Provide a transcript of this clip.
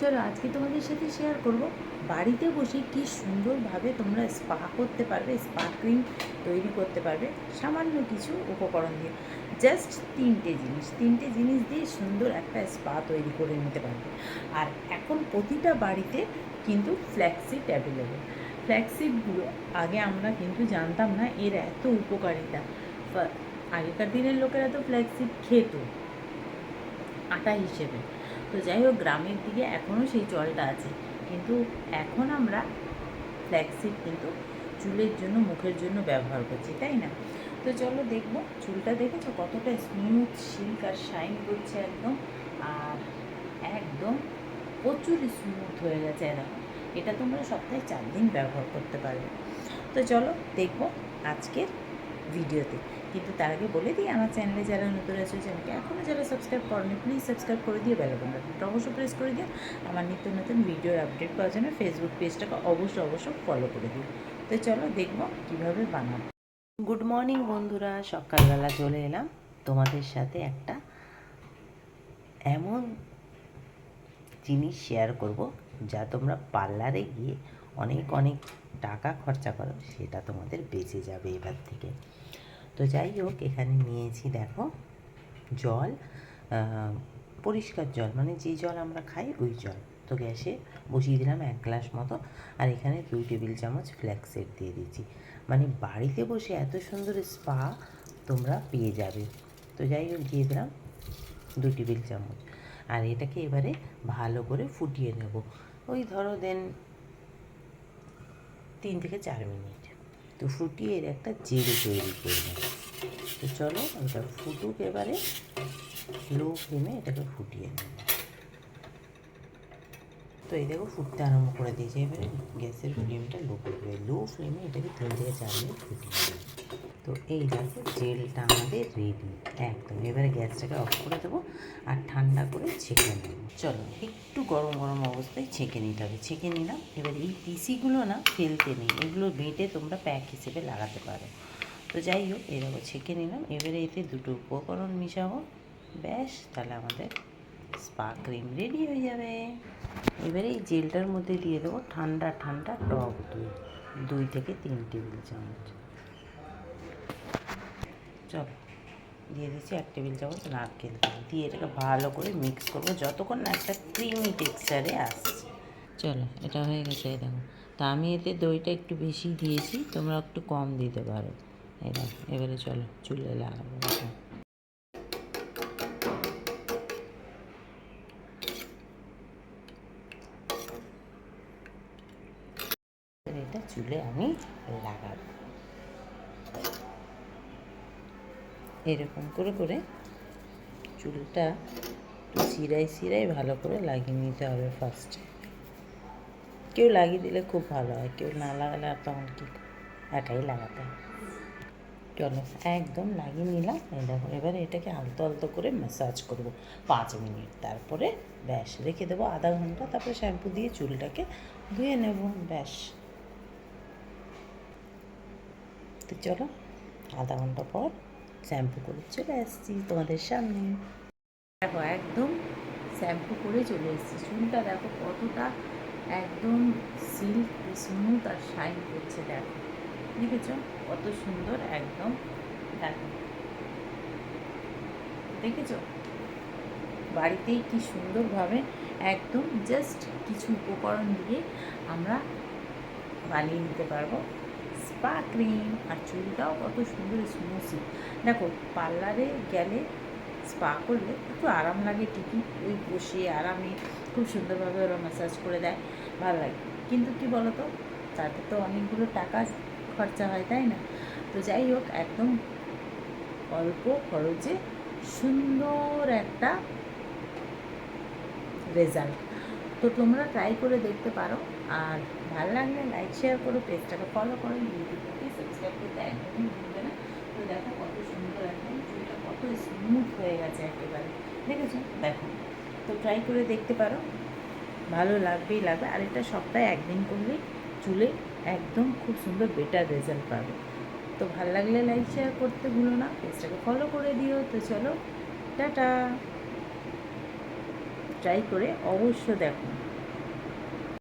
চলো, আজকে তোমাদের সাথে শেয়ার করব। বাড়িতে বসে কি সুন্দরভাবে তোমরা স্পা করতে পারবে স্পা ক্রিম তৈরি করতে পারবে, সামান্য কিছু উপকরণ দিয়ে। জাস্ট তিনটে জিনিস তিনটে জিনিস দিয়ে সুন্দর একটা স্পা তৈরি করে নিতে পারবে। আর এখন প্রতিটা বাড়িতে কিন্তু ফ্ল্যাক্সিড অ্যাভেলেবেল ফ্ল্যাক্সিডগুলো আগে আমরা কিন্তু জানতাম না এর এত উপকারিতা। আগেকার দিনের লোকেরা তো ফ্ল্যাক্সিড খেত। আটা হিসেবে। তো যাই হোক, গ্রামের দিকে এখনও সেই জলটা আছে। কিন্তু এখন আমরা ফ্ল্যাক্সিড কিন্তু চুলের জন্য, মুখের জন্য ব্যবহার করছি, তাই না? তো চলো দেখব, চুলটা দেখেছ? কতটা স্মুথ সিল্ক আর শাইন করছে একদম। আর একদম প্রচুর স্মুথ হয়ে গেছে এরকম এটা তোমরা সপ্তাহে চার দিন ব্যবহার করতে পারবে। তো চলো দেখব আজকের ভিডিওতে কিন্তু তার আগে বলে দিই, আমার চ্যানেলে যারা নতুন আছে চ্যানেলকে এখনও যারা সাবস্ক্রাইব করেনি প্লিজ সাবস্ক্রাইব করে দিয়ে বেলকন বাটনটা অবশ্যই প্রেস করে দিও। আমার নিত্য নতুন ভিডিওর আপডেট পাওয়ার জন্য ফেসবুক পেজটাকে অবশ্যই অবশ্যই ফলো করে দিও। তো চলো দেখব কীভাবে বানাবো। গুড মর্নিং বন্ধুরা, সকালবেলা চলে এলাম। তোমাদের সাথে একটা এমন জিনিস শেয়ার করব, যা তোমরা পার্লারে গিয়ে অনেক অনেক টাকা খরচা করো, সেটা তোমাদের বেঁচে যাবে এবার থেকে। তো যাই হোক, এখানে নিয়েছি দেখো জল পরিষ্কার জল মানে যে জল আমরা খাই ওই জল। তো গ্যাসে বসিয়ে দিলাম এক গ্লাস মতো আর এখানে দুই টেবিল চামচ ফ্ল্যাক্সেড দিয়ে দিচ্ছি মানে বাড়িতে বসে এত সুন্দর স্পা তোমরা পেয়ে যাবে। তো যাই হোক, দিয়ে দিলাম দু টেবিল চামচ। আর এটাকে এবারে ভালো করে ফুটিয়ে নেব। ওই ধরো দেন তিন থেকে চার মিনিট। তো ফুটিয়ে এর একটা জেল তৈরি করে তো চলো এটা ফুটুক এবারে লো ফ্লেমে এটাকে ফুটিয়ে নেব। তো এই দেখো ফুটতে আরম্ভ করে দিয়েছে। এবারে গ্যাসের ফ্লেমটা লো করবে লো ফ্লেমে এটাকে তিন থেকে চার মিনিট ফুটিয়ে নেব। তো এই দেখো জেলটা আমাদের রেডি একদম, এবারে গ্যাসটাকে অফ করে দেবো আর ঠান্ডা করে ছেঁকে নেব। চলো, একটু গরম গরম অবস্থায় ছেঁকে নিতে হবে। ছেঁকে নিলাম, এবার এই পিসিগুলো না ফেলতে নেই, এগুলো বেটে তোমরা প্যাক হিসেবে লাগাতে পারো। তো যাই হোক দেখো ছেঁকে নিলাম, এবারে এতে দুটো উপকরণ মিশাবো। ব্যাস, তাহলে আমাদের স্পা ক্রিম রেডি হয়ে যাবে। এবারে এই জেলটার মধ্যে দিয়ে দেবো ঠান্ডা ঠান্ডা টক দই, দুই থেকে তিন টেবিল চামচ। চলো, দিয়ে দিচ্ছি এক টেবিল চামচ নারকেল তেল। দিয়ে এটাকে ভালো করে মিক্স করব যতক্ষণ না একটা ক্রিমি টেক্সচারে আসছে। চলো, এটা হয়ে গেছে, এই দেখো। তা আমি এতে দইটা একটু বেশি দিয়েছি, তোমরা একটু কম দিতে পারো। এই দেখো, এবারে চলো, চুলে লাগাবো। এটা। চুলে আমি লাগাবো। এরকম করে করে চুলটা সিরাই সিরাই ভালো করে লাগিয়ে নিতে হবে ফার্স্টে কেউ লাগিয়ে দিলে খুব ভালো হয়, কেউ না লাগালে আর তখন কি একাই লাগাতে চলো, একদম লাগিয়ে নিলাম দেখো, এবারে এটাকে আলতো আলতো করে ম্যাসাজ করব। পাঁচ মিনিট, তারপরে ব্যাস, রেখে দেবো আধা ঘণ্টা, তারপরে শ্যাম্পু দিয়ে চুলটাকে ধুয়ে নেব, ব্যাস। তো চলো, আধা ঘণ্টা পর শ্যাম্পু করে চলে আসছি তোমাদের সামনে। দেখো, একদম শ্যাম্পু করে চলে এসেছি। চুলটা দেখো কতটা একদম সিল্ক স্মুথ আর শাইন করছে, দেখো। দেখেছ? কত সুন্দর একদম, দেখো। দেখেছ? বাড়িতেই কি সুন্দরভাবে একদম জাস্ট কিছু উপকরণ দিয়ে আমরা বানিয়ে নিতে পারব। স্পা ক্রিম আর চুলটাও কত সুন্দর স্মুথি দেখো পার্লারে গেলে স্পা করলে একটু আরাম লাগে ঠিকই ওই বসে আরামে খুব সুন্দরভাবে ওরা ম্যাসাজ করে দেয়, ভালো লাগে। কিন্তু কি বলতো, তাতে তো অনেকগুলো টাকা খরচা হয়, তাই না? তো যাই হোক, একদম অল্প খরচে সুন্দর একটা রেজাল্ট তো তোমরা ট্রাই করে দেখতে পারো। আর ভালো লাগলে লাইক শেয়ার করো পেজটাকে ফলো করো ইউটিউবকে সাবস্ক্রাইব করতে একদমই ভুলবে না। তো দেখো কত সুন্দর একদম চুলটা কত স্মুথ হয়ে গেছে একেবারে। দেখেছ? দেখো। তো ট্রাই করে দেখতে পারো। ভালো লাগবেই লাগবে। আর এটা সপ্তাহে একদিন করলেই চুলে একদম খুব সুন্দর বেটার রেজাল্ট পাবে। তো ভালো লাগলে লাইক শেয়ার করতে ভুলো না। পেজটাকে ফলো করে দিও। তো চলো, টাটা। ট্রাই করে অবশ্য দেখো।